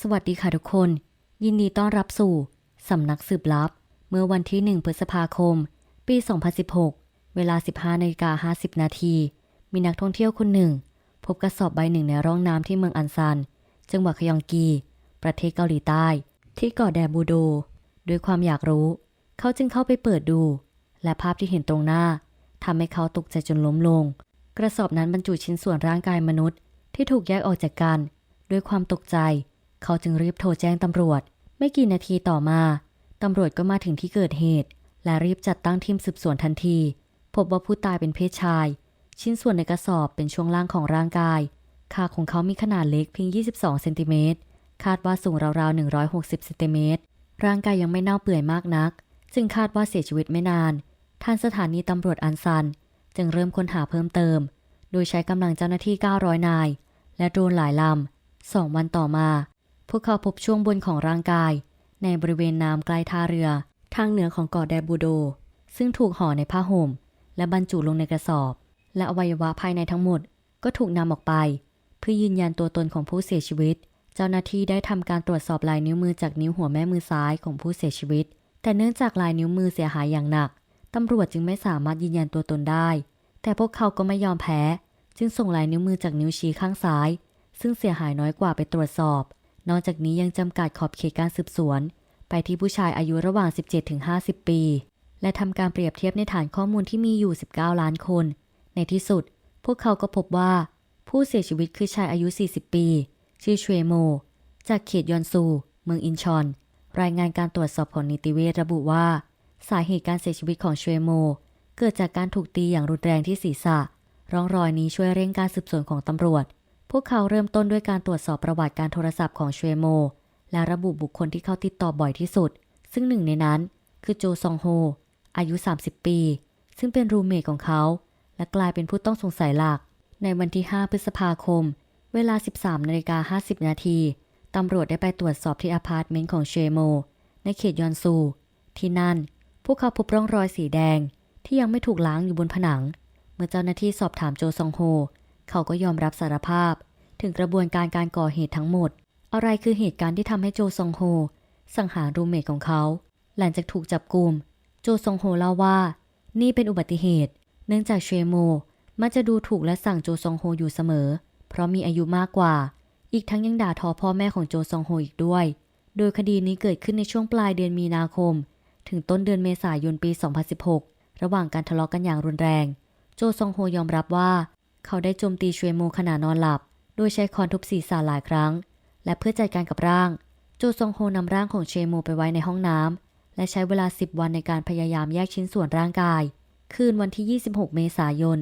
สวัสดีค่ะทุกคน ยินดีต้อนรับสู่ สำนักสืบลับ เมื่อวันที่ 1 พฤษภาคม ปี 2016 เวลา 15นาฬิกา50 นาที มีนักท่องเที่ยวคนหนึ่ง พบกระสอบใบหนึ่งในร่องน้ำที่เมืองอันซัน จังหวัดขยองกี ประเทศเกาหลีใต้ ที่เกาะแดบูโด ด้วยความอยากรู้ เขาจึงเข้าไปเปิดดู และภาพที่เห็นตรงหน้าทำให้เขาตกใจจนล้มลง กระสอบนั้นบรรจุชิ้นส่วนร่างกายมนุษย์ ที่ถูกแยกออกจากกัน ด้วยความตกใจ เขาจึงรีบโทรแจ้งตำรวจ ไม่กี่นาทีต่อมาตำรวจก็มาถึงที่เกิดเหตุ และรีบจัดตั้งทีมสืบสวนทันที พบว่าผู้ตายเป็นเพศชาย ชิ้นส่วนในกระสอบเป็นช่วงล่างของร่างกายขาของเขามีขนาดเล็กเพียง 22 เซนติเมตร คาดว่าสูงราวๆ 160 เซนติเมตร ร่างกายยังไม่เน่าเปื่อยมากนัก จึงคาดว่าเสียชีวิตไม่นาน ทางสถานีตำรวจอันซัน จึงเริ่มค้นหาเพิ่มเติม โดยใช้กำลังเจ้าหน้าที่ 900 นาย และโดรนหลายลำสองวันต่อมา พวกเขาพบช่วงบนของร่างกาย ในบริเวณน้ำใกล้ท่าเรือ ทางเหนือของเกาะแดบูโด ซึ่งถูกห่อในผ้าห่ม และบรรจุลงในกระสอบ และอวัยวะภายในทั้งหมดก็ถูกนำออกไป เพื่อยืนยันตัวตนของผู้เสียชีวิต เจ้าหน้าที่ได้ทำการตรวจสอบลายนิ้วมือจากนิ้วหัวแม่มือซ้ายของผู้เสียชีวิต แต่เนื่องจากลายนิ้วมือเสียหายอย่างหนักตำรวจจึงไม่สามารถยืนยันตัวตนได้ แต่พวกเขาก็ไม่ยอมแพ้ จึงส่งลายนิ้วมือจากนิ้วชี้ข้างซ้าย ซึ่งเสียหายน้อยกว่าไปตรวจสอบ นอกจากนี้ยังจำกัดขอบเขตการสืบสวน ไปที่ผู้ชายอายุระหว่าง 17-50 ปี และทำการเปรียบเทียบในฐานข้อมูลที่มีอยู่ 19 ล้านคน ในที่สุด พวกเขาก็พบว่า ผู้เสียชีวิตคือชายอายุ 40 ปี ชื่อชเวโม จากเขตยอนซู เมืองอินชอน รายงานการตรวจสอบผลนิติเวชระบุว่า สาเหตุการเสียชีวิตของชเวโม เกิดจากการถูกตีอย่างรุนแรงที่ศีรษะ ร่องรอยนี้ช่วยเร่งการสืบสวนของตำรวจ พวกเขาเริ่มต้นด้วยการตรวจสอบประวัติการโทรศัพท์ของชเวโม และระบุบุคคลที่เขาติดต่อบ่อยที่สุด ซึ่งหนึ่งในนั้นคือโจซองโฮ อายุ 30 ปี ซึ่งเป็นรูเมทของเขา และกลายเป็นผู้ต้องสงสัยหลัก ในวันที่ 5 พฤษภาคม เวลา 13นาฬิกา50 นาที ตำรวจได้ไปตรวจสอบที่อพาร์ตเมนต์ของเชโม ในเขตยอนซู ที่นั่น พวกเขาพบร่องรอยสีแดงที่ยังไม่ถูกล้างอยู่บนผนัง เมื่อเจ้าหน้าที่สอบถามโจซองโฮ เขาก็ยอมรับสารภาพ ถึงกระบวนการการก่อเหตุทั้งหมด อะไรคือเหตุการณ์ที่ทำให้โจซองโฮ สังหารรูเมทของเขา หลังจากถูกจับกลุ่ม โจซองโฮเล่าว่า นี่เป็นอุบัติเหตุ เนื่องจากเชโมมักจะดูถูกและสั่งโจซองโฮอยู่เสมอ เพราะมีอายุมากกว่า อีกทั้งยังด่าทอพ่อแม่ของโจซองโฮอีกด้วย โดยคดีนี้เกิดขึ้นในช่วงปลายเดือนมีนาคม ถึงต้นเดือนเมษายนปี 2016 ระหว่างการทะเลาะกันอย่างรุนแรง โจซองโฮยอมรับว่า เขาได้โจมตีชเวโมขณะนอนหลับ โดยใช้คอนทุบศีรษะหลายครั้ง และเพื่อจัดการกับร่างโจซองโฮนำร่างของเชโมไปไว้ในห้องน้ำและใช้เวลา 10 วันในการพยายามแยกชิ้นส่วนร่างกาย คืนวันที่ 26 เมษายน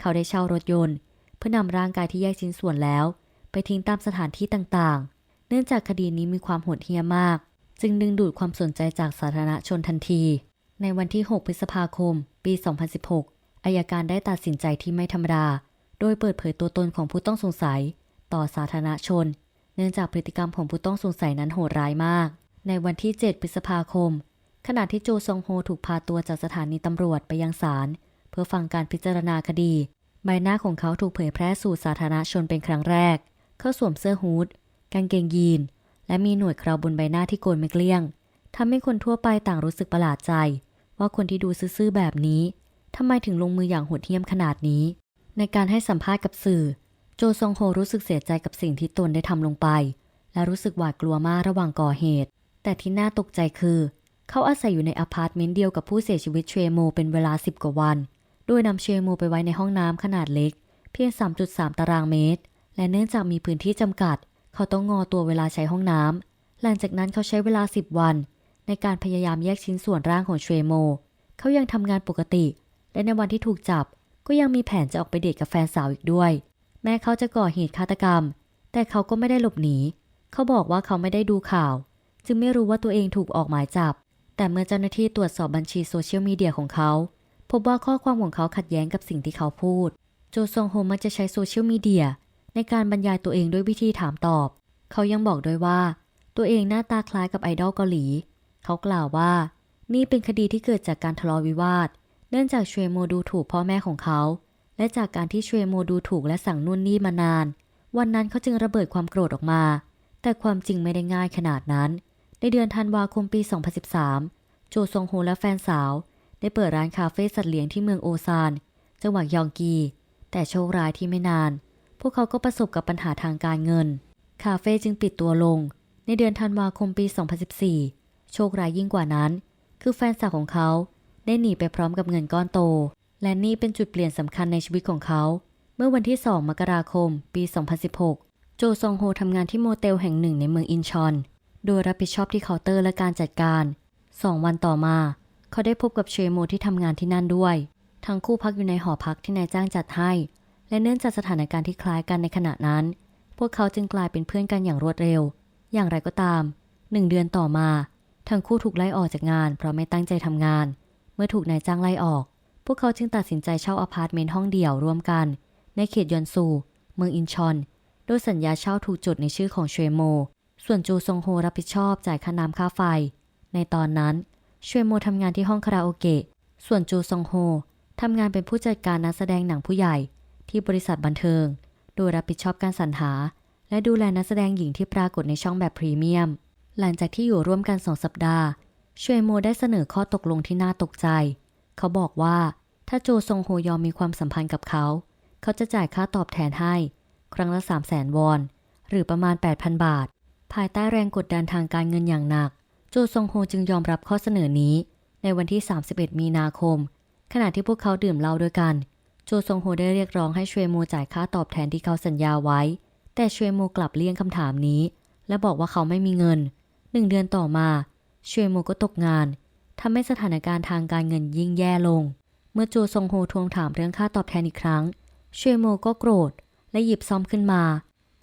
เขาได้เช่ารถยนต์ เพื่อนำร่างกายที่แยกชิ้นส่วนแล้ว ไปทิ้งตามสถานที่ต่างๆ เนื่องจากคดีนี้มีความโหดเหี้ยมมาก จึงดึงดูดความสนใจจากสาธารณชนทันที ในวันที่ 6 พฤษภาคม ปี 2016อายการได้ตัดสินใจที่ไม่ธรรมดา โดยเปิดเผยตัวตนของผู้ต้องสงสัย ต่อสาธารณชน เนื่องจากพฤติกรรมของผู้ต้องสงสัยนั้นโหดร้ายมาก ในวันที่ 7 พฤษภาคม ขณะที่โจซองโฮถูกพาตัวจากสถานีตำรวจไปยังศาลเพื่อฟังการพิจารณาคดี ใบหน้าของเขาถูกเผยแพร่สู่สาธารณชนเป็นครั้งแรก เขาสวมเสื้อฮูดกางเกงยีน และมีหนวดเคราบนใบหน้าที่โกนไม่เกลี้ยงทำให้คนทั่วไปต่างรู้สึกประหลาดใจ ว่าคนที่ดูซื่อๆแบบนี้ทำไมถึงลงมืออย่างโหดเหี้ยมขนาดนี้ ในการให้สัมภาษณ์กับสื่อ โจซองโฮรู้สึกเสียใจกับสิ่งที่ตนได้ทำลงไป และรู้สึกหวาดกลัวมากระหว่างก่อเหตุ แต่ที่น่าตกใจคือ เขาอาศัยอยู่ในอพาร์ตเมนต์เดียวกับผู้เสียชีวิตเชโมเป็นเวลา 10 กว่าวัน โดยนำเชโมไปไว้ในห้องน้ำขนาดเล็ก เพียง 3.3 ตารางเมตร และเนื่องจากมีพื้นที่จำกัด เขาต้องงอตัวเวลาใช้ห้องน้ำหลังจากนั้นเขาใช้เวลา 10 วัน ในการพยายามแยกชิ้นส่วนร่างของเชโมเขายังทำงานปกติ และในวันที่ถูกจับ ก็ยังมีแผนจะออกไปเดทกับแฟนสาวอีกด้วย แม้เขาจะก่อเหตุฆาตกรรม แต่เขาก็ไม่ได้หลบหนี เขาบอกว่าเขาไม่ได้ดูข่าว จึงไม่รู้ว่าตัวเองถูกออกหมายจับ แต่เมื่อเจ้าหน้าที่ตรวจสอบบัญชีโซเชียลมีเดียของเขา พบว่าข้อความของเขาขัดแย้งกับสิ่งที่เขาพูด โจซองโฮมักจะใช้โซเชียลมีเดียในการบรรยายตัวเองด้วยวิธีถามตอบ เขายังบอกด้วยว่า ตัวเองหน้าตาคล้ายกับไอดอลเกาหลี เขากล่าวว่า นี่เป็นคดีที่เกิดจากการทะเลาะวิวาท เนื่องจากชเวโมดูถูกพ่อแม่ของเขา และจากการที่ชเวโมดูถูกและสั่งนู่นนี่มานาน วันนั้นเขาจึงระเบิดความโกรธออกมา แต่ความจริงไม่ได้ง่ายขนาดนั้น ในเดือนธันวาคมปี 2013 โจซงโฮและแฟนสาว ได้เปิดร้านคาเฟ่สัตว์เลี้ยงที่เมืองโอซาน จังหวัดยองกี แต่โชคร้ายที่ไม่นาน พวกเขาก็ประสบกับปัญหาทางการเงิน คาเฟ่จึงปิดตัวลง ในเดือนธันวาคมปี 2014 โชคร้ายยิ่งกว่านั้น คือแฟนสาวของเขา ได้หนีไปพร้อมกับเงินก้อนโต และนี่เป็นจุดเปลี่ยนสำคัญในชีวิตของเขา เมื่อวันที่ 2 มกราคม ปี 2016 โจซองโฮทำงานที่โมเตลแห่งหนึ่งในเมืองอินชอน โดยรับผิดชอบที่เคาน์เตอร์และการจัดการสองวันต่อมา เขาได้พบกับเชโมที่ทำงานที่นั่นด้วย ทั้งคู่พักอยู่ในหอพักที่นายจ้างจัดให้ และเนื่องจากสถานการณ์ที่คล้ายกันในขณะนั้น พวกเขาจึงกลายเป็นเพื่อนกันอย่างรวดเร็ว อย่างไรก็ตามหนึ่งเดือนต่อมา ทั้งคู่ถูกไล่ออกจากงานเพราะไม่ตั้งใจทำงาน เมื่อถูกนายจ้างไล่ออก พวกเขาจึงตัดสินใจเช่าอพาร์ตเมนต์ห้องเดี่ยวร่วมกัน ในเขตยอนซู เมืองอินชอน โดยสัญญาเช่าถูกจดในชื่อของเชโม ส่วนจูซงโฮรับผิดชอบจ่ายค่าน้ำค่าไฟ ในตอนนั้นเชโมทำงานที่ห้องคาราโอเกะ ส่วนจูซงโฮทำงานเป็นผู้จัดการนักแสดงหนังผู้ใหญ่ ที่บริษัทบันเทิง โดยรับผิดชอบการสรรหา และดูแลนักแสดงหญิงที่ปรากฏในช่องแบบพรีเมียม หลังจากที่อยู่ร่วมกันสองสัปดาห์ เชโมได้เสนอข้อตกลงที่น่าตกใจ เขาบอกว่าถ้าโจซงโฮยอมมีความสัมพันธ์กับเขา เขาจะจ่ายค่าตอบแทนให้ ครั้งละ3 0 0แสนวอน หรือประมาณ 8,000 บาท ภายใต้แรงกดดันทางการเงินอย่างหนัก โจซงโฮจึงยอมรับข้อเสนอนี้ ในวันที่ 31 มีนาคม ขณะที่พวกเขาดื่มเหล้าด้วยกัน โจซงโฮได้เรียกร้องให้ชเวโมจ่ายค่าตอบแทนที่เขาสัญญาไว้ แต่ชเวโมกลับเลี่ยงคำถามนี้ และบอกว่าเขาไม่มีเงินหนึ่งเดือนต่อมา ชเวโมก็ตกงานทำให้สถานการณ์ทางการเงินยิ่งแย่ลง เมื่อโจซงโฮทวงถามเรื่องค่าตอบแทนอีกครั้งเชโมก็โกรธ และหยิบซอมขึ้นมา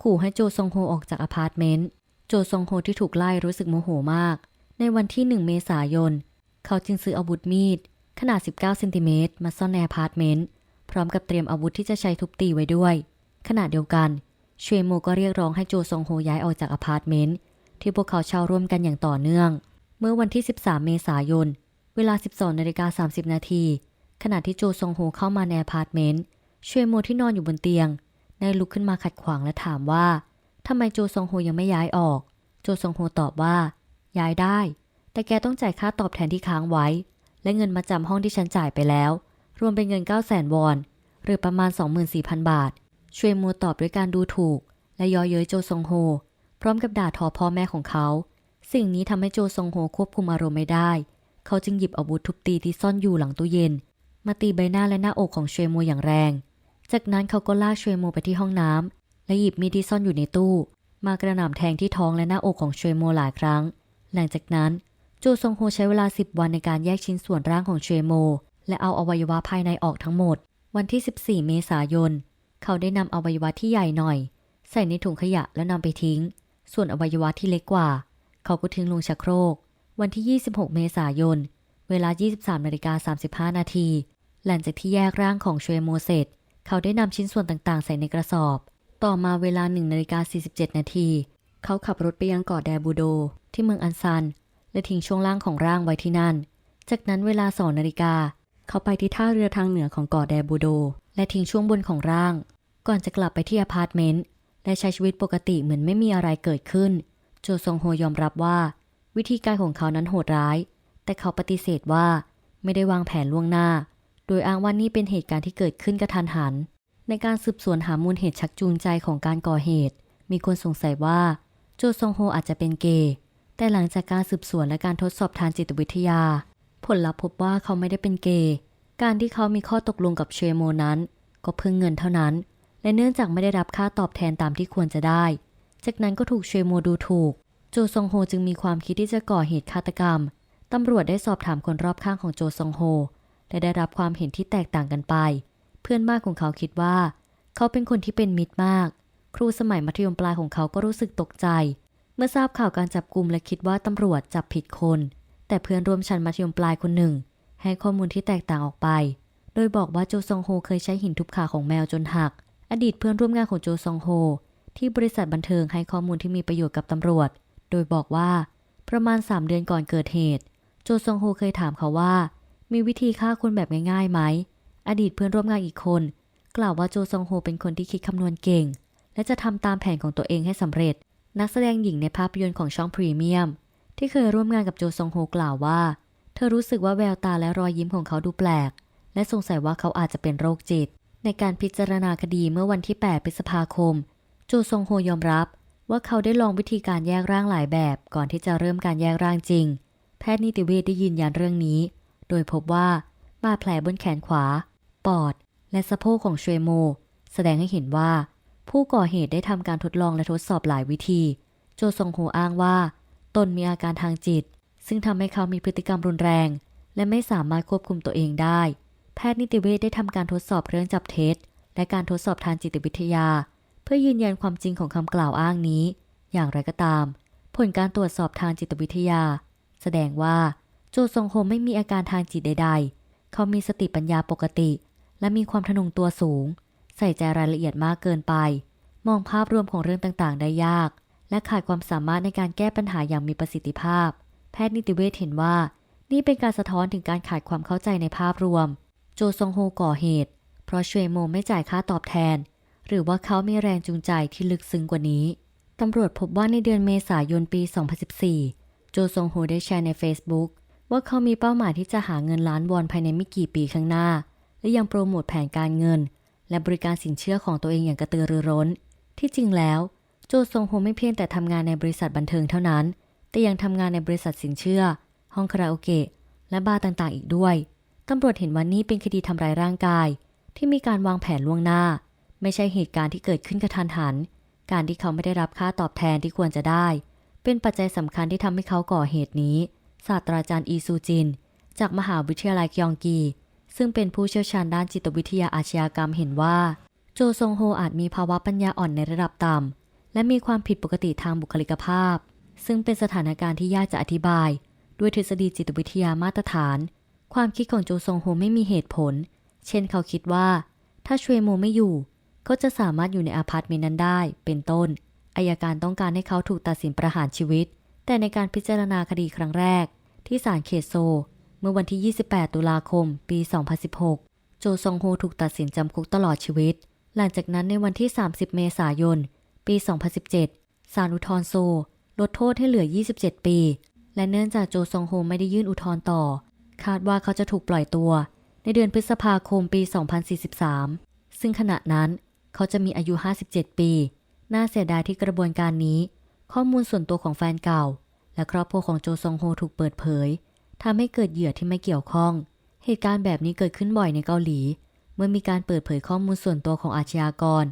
ขู่ให้โจซงโฮออกจากอพาร์ตเมนต์โจซงโฮที่ถูกไล่รู้สึกโมโหมาก ในวันที่ 1 เมษายน เขาจึงซื้ออาวุธมีด ขนาด 19 เซนติเมตรมาซ่อนในอพาร์ตเมนต์ พร้อมกับเตรียมอาวุธที่จะใช้ทุบตีไว้ด้วย ขณะเดียวกันเชโมก็เรียกร้องให้โจซงโฮย้ายออกจากอพาร์ตเมนต์ที่พวกเขาเช่าร่วมกันอย่างต่อเนื่อง เมื่อวันที่ 13 เมษายน เวลา 12นาฬิกา30 นาที ขณะที่โจซงโฮเข้ามาในอพาร์ตเมนต์เชวยโมที่นอนอยู่บนเตียง ได้ลุกขึ้นมาขัดขวางและถามว่าทำไมโจซงโฮยังไม่ย้ายออก โจซงโฮตอบว่า ย้ายได้ แต่แกต้องจ่ายค่าตอบแทนที่ค้างไว้ และเงินมาจำห้องที่ฉันจ่ายไปแล้ว รวมเป็นเงิน 9 0 0 0 0 0 วอน หรือประมาณ 24,000 บาทเชวยโมตอบด้วยการดูถูก และย่อเย้ยโจซงโฮ พร้อมกับด่าทอพ่อแม่ของเขา สิ่งนี้ทำให้โจซงโฮควบคุมอารมณ์ไม่ได้ เขาจึงหยิบอาวุธทุบตีที่ซ่อนอยู่หลังตู้เย็น มาตีใบหน้าและหน้าอกของเชวยโมอย่างแรง จากนั้นเขาก็ลากเชวยโมไปที่ห้องน้ำและหยิบมีดที่ซ่อนอยู่ในตู้ มากระหน่ำแทงที่ท้องและหน้าอกของเชวยโมหลายครั้ง หลังจากนั้นโจซงโฮใช้เวลา 10 วันในการแยกชิ้นส่วนร่างของเชวยโม และเอาอวัยวะภายในออกทั้งหมด วันที่ 14 เมษายน เขาได้นำอวัยวะที่ใหญ่หน่อย ใส่ในถุงขยะแล้วนำไปทิ้ง ส่วนอวัยวะที่เล็กกว่า เขาก็ทิ้งลงชักโครก วันที่ 26 เมษายน เวลา 23นาฬิกา35 นาที หลังจากที่แยกร่างของเชวยโมเสร็จเขาได้นำชิ้นส่วนต่างๆ ใส่ในกระสอบ ต่อมาเวลา1นาฬิกา47 นาที เขาขับรถไปยังเกาะแดบูโด ที่เมืองอันซัน และทิ้งช่วงล่างของร่างไว้ที่นั่น จากนั้นเวลา2นาฬิกา เขาไปที่ท่าเรือทางเหนือของเกาะแดบูโด และทิ้งช่วงบนของร่าง ก่อนจะกลับไปที่อพาร์ตเมนต์และใช้ชีวิตปกติเหมือนไม่มีอะไรเกิดขึ้น โจซงโฮยอมรับว่า วิธีการของเขานั้นโหดร้าย แต่เขาปฏิเสธว่าไม่ได้วางแผนล่วงหน้า โดยอ้างว่านี่เป็นเหตุการณ์ที่เกิดขึ้นกระทันหัน ในการสืบสวนหามูลเหตุชักจูงใจของการก่อเหตุ มีคนสงสัยว่า โจซงโฮอาจจะเป็นเกย์แต่หลังจากการสืบสวนและการทดสอบทางจิตวิทยา ผลลัพธ์พบว่าเขาไม่ได้เป็นเกย์การที่เขามีข้อตกลงกับเชโมนั้น ก็เพิ่งเงินเท่านั้น และเนื่องจากไม่ได้รับค่าตอบแทนตามที่ควรจะได้ จากนั้นก็ถูกเชโมดูถูก โจซงโฮจึงมีความคิดที่จะก่อเหตุฆาตกรรม ตำรวจได้สอบถามคนรอบข้างของโจซงโฮ และได้รับความเห็นที่แตกต่างกันไป เพื่อนบ้านของเขาคิดว่า เขาเป็นคนที่เป็นมิตรมาก ครูสมัยมัธยมปลายของเขาก็รู้สึกตกใจ เมื่อทราบข่าวการจับกลุ่มและคิดว่าตำรวจจับผิดคน แต่เพื่อนร่วมชั้นมัธยมปลายคนหนึ่ง ให้ข้อมูลที่แตกต่างออกไป โดยบอกว่าโจซองโฮเคยใช้หินทุบขาของแมวจนหัก อดีตเพื่อนร่วมงานของโจซองโฮ ที่บริษัทบันเทิงให้ข้อมูลที่มีประโยชน์กับตำรวจ โดยบอกว่า ประมาณ 3 เดือนก่อนเกิดเหตุ โจซงโฮเคยถามเขาว่า มีวิธีฆ่าคนแบบง่ายๆไหม อดีตเพื่อนร่วมงานอีกคน กล่าวว่าโจซงโฮเป็นคนที่คิดคำนวณเก่ง และจะทำตามแผนของตัวเองให้สำเร็จ นักแสดงหญิงในภาพยนตร์ของช่องพรีเมียมที่เคยร่วมงานกับโจซงโฮกล่าวว่า เธอรู้สึกว่าแววตาและรอยยิ้มของเขาดูแปลก และสงสัยว่าเขาอาจจะเป็นโรคจิต ในการพิจารณาคดีเมื่อวันที่ 8 พฤษภาคม จซงโฮยอมรับว่าเขาได้ลองวิธีการแยกร่างหลายแบบก่อนที่จะเริ่มการแยกร่างจริง แพทย์นิติเวชได้ยืนยันเรื่องนี้ โดยพบว่าบาดแผลบนแขนขวา ปอด และสะโพกของเชวยโม แสดงให้เห็นว่า ผู้ก่อเหตุได้ทำการทดลองและทดสอบหลายวิธี โจซงโฮอ้างว่า ตนมีอาการทางจิต ซึ่งทำให้เขามีพฤติกรรมรุนแรง และไม่สามารถควบคุมตัวเองได้ แพทย์นิติเวชได้ทำการทดสอบเครื่องจับเท็จและการทดสอบทางจิตวิทยา เพื่อยืนยันความจริงของคำกล่าวอ้างนี้ อย่างไรก็ตาม ผลการตรวจสอบทางจิตวิทยา แสดงว่าโจซงโฮไม่มีอาการทางจิตใด ๆ เขามีสติปัญญาปกติ และมีความทะนงตัวสูง ใส่ใจรายละเอียดมากเกินไป มองภาพรวมของเรื่องต่างๆ ได้ยาก และขาดความสามารถในการแก้ปัญหาอย่างมีประสิทธิภาพ แพทย์นิติเวชเห็นว่า นี่เป็นการสะท้อนถึงการขาดความเข้าใจในภาพรวม โจซงโฮก่อเหตุ เพราะชเวโมไม่จ่ายค่าตอบแทน หรือว่าเขามีแรงจูงใจที่ลึกซึ้งกว่านี้ตำรวจพบว่าในเดือนเมษายนปี 2014 โจซงโฮได้แชร์ใน Facebook ว่าเขามีเป้าหมายที่จะหาเงินล้านวอนภายในไม่กี่ปีข้างหน้า และยังโปรโมทแผนการเงิน และบริการสินเชื่อของตัวเองอย่างกระตือรือร้น ที่จริงแล้ว โจซงโฮไม่เพียงแต่ทำงานในบริษัทบันเทิงเท่านั้น แต่ยังทำงานในบริษัทสินเชื่อ ห้องคาราโอเกะและบาร์ต่างๆ อีกด้วยตำรวจเห็นว่านี่เป็นคดีทำร้ายร่างกาย ที่มีการวางแผนล่วงหน้า ไม่ใช่เหตุการณ์ที่เกิดขึ้นกระทันหัน การที่เขาไม่ได้รับค่าตอบแทนที่ควรจะได้ เป็นปัจจัยสำคัญที่ทำให้เขาก่อเหตุนี้ ศาสตราจารย์อีซูจิน จากมหาวิทยาลัยกยองกี ซึ่งเป็นผู้เชี่ยวชาญด้านจิตวิทยาอาชญากรรมเห็นว่า โจซงโฮอาจมีภาวะปัญญาอ่อนในระดับต่ำและมีความผิดปกติทางบุคลิกภาพ ซึ่งเป็นสถานการณ์ที่ยากจะอธิบาย ด้วยทฤษฎีจิตวิทยามาตรฐาน ความคิดของโจซงโฮไม่มีเหตุผล เช่นเขาคิดว่า ถ้าชเวโมไม่อยู่ ก็จะสามารถอยู่ในอาพาร์ตเมนต์นั้นได้ เป็นต้น อายการต้องการให้เขาถูกตัดสินประหารชีวิต แต่ในการพิจารณาคดีครั้งแรก ที่ศาลเขตโซ เมื่อวันที่ 28 ตุลาคม ปี 2016 โจซองโฮถูกตัดสินจำคุกตลอดชีวิต หลังจากนั้นในวันที่ 30 เมษายน ปี 2017 ศาลอุทธรณ์โซ ลดโทษให้เหลือ 27 ปี และเนื่องจากโจซองโฮไม่ได้ยื่นอุทธรณ์ต่อ คาดว่าเขาจะถูกปล่อยตัว ในเดือนพฤษภาคมปี 2043 ซึ่งขณะนั้น เขาจะมีอายุ 57 ปี น่าเสียดายที่กระบวนการนี้ ข้อมูลส่วนตัวของแฟนเก่า และครอบครัวของโจซองโฮถูกเปิดเผยทำให้เกิดเหยื่อที่ไม่เกี่ยวข้อง เหตุการณ์แบบนี้เกิดขึ้นบ่อยในเกาหลี เมื่อมีการเปิดเผยข้อมูลส่วนตัวของอาชญากร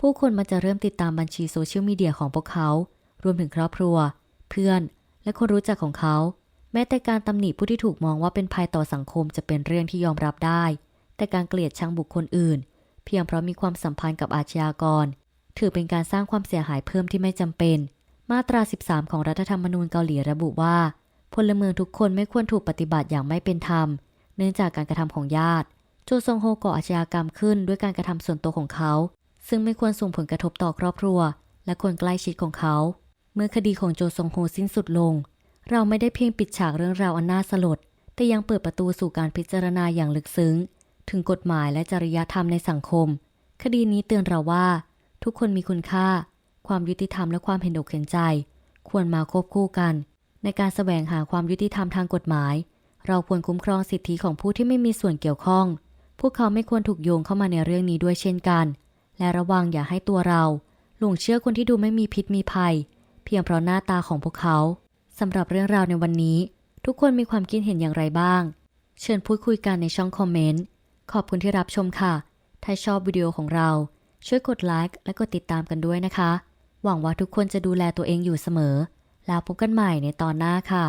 ผู้คนมันจะเริ่มติดตามบัญชีโซเชียลมีเดียของพวกเขา รวมถึงครอบครัว เพื่อน และคนรู้จักของเขา แม้แต่การตำหนิผู้ที่ถูกมองว่าเป็นภัยต่อสังคมจะเป็นเรื่องที่ยอมรับได้ แต่การเกลียดชังบุคคลอื่น พียงเพราะมีความสัมพันธ์กับอาชญากร ถือเป็นการสร้างความเสียหายเพิ่มที่ไม่จำเป็น มาตรา 13 ของรัฐธรรมนูญเกาหลีระบุว่า พลเมืองทุกคนไม่ควรถูกปฏิบัติอย่างไม่เป็นธรรม เนื่องจากการกระทำของญาติโจซงโฮก่ออาชญากรรมขึ้นด้วยการกระทำส่วนตัวของเขา ซึ่งไม่ควรส่งผลกระทบต่อครอบครัว และคนใกล้ชิดของเขา เมื่อคดีของโจซงโฮสิ้นสุดลง เราไม่ได้เพียงปิดฉากเรื่องราวอันน่าสลด แต่ยังเปิดประตูสู่การพิจารณาอย่างลึกซึ้ง ถึงกฎหมายและจริยธรรมในสังคม คดีนี้เตือนเราว่า ทุกคนมีคุณค่า ความยุติธรรมและความเห็นอกเห็นใจ ควรมาควบคู่กัน ในการแสวงหาความยุติธรรมทางกฎหมาย เราควรคุ้มครองสิทธิของผู้ที่ไม่มีส่วนเกี่ยวข้อง พวกเขาไม่ควรถูกโยงเข้ามาในเรื่องนี้ด้วยเช่นกัน และระวังอย่าให้ตัวเราหลงเชื่อคนที่ดูไม่มีพิษมีภัย เพียงเพราะหน้าตาของพวกเขาสำหรับเรื่องราวในวันนี้ ทุกคนมีความคิดเห็นอย่างไรบ้าง เชิญพูดคุยกันในช่องคอมเมนต์ ขอบคุณที่รับชมค่ะ ถ้าชอบวิดีโอของเรา ช่วยกดไลค์และกดติดตามกันด้วยนะคะ หวังว่าทุกคนจะดูแลตัวเองอยู่เสมอ แล้วพบกันใหม่ในตอนหน้าค่ะ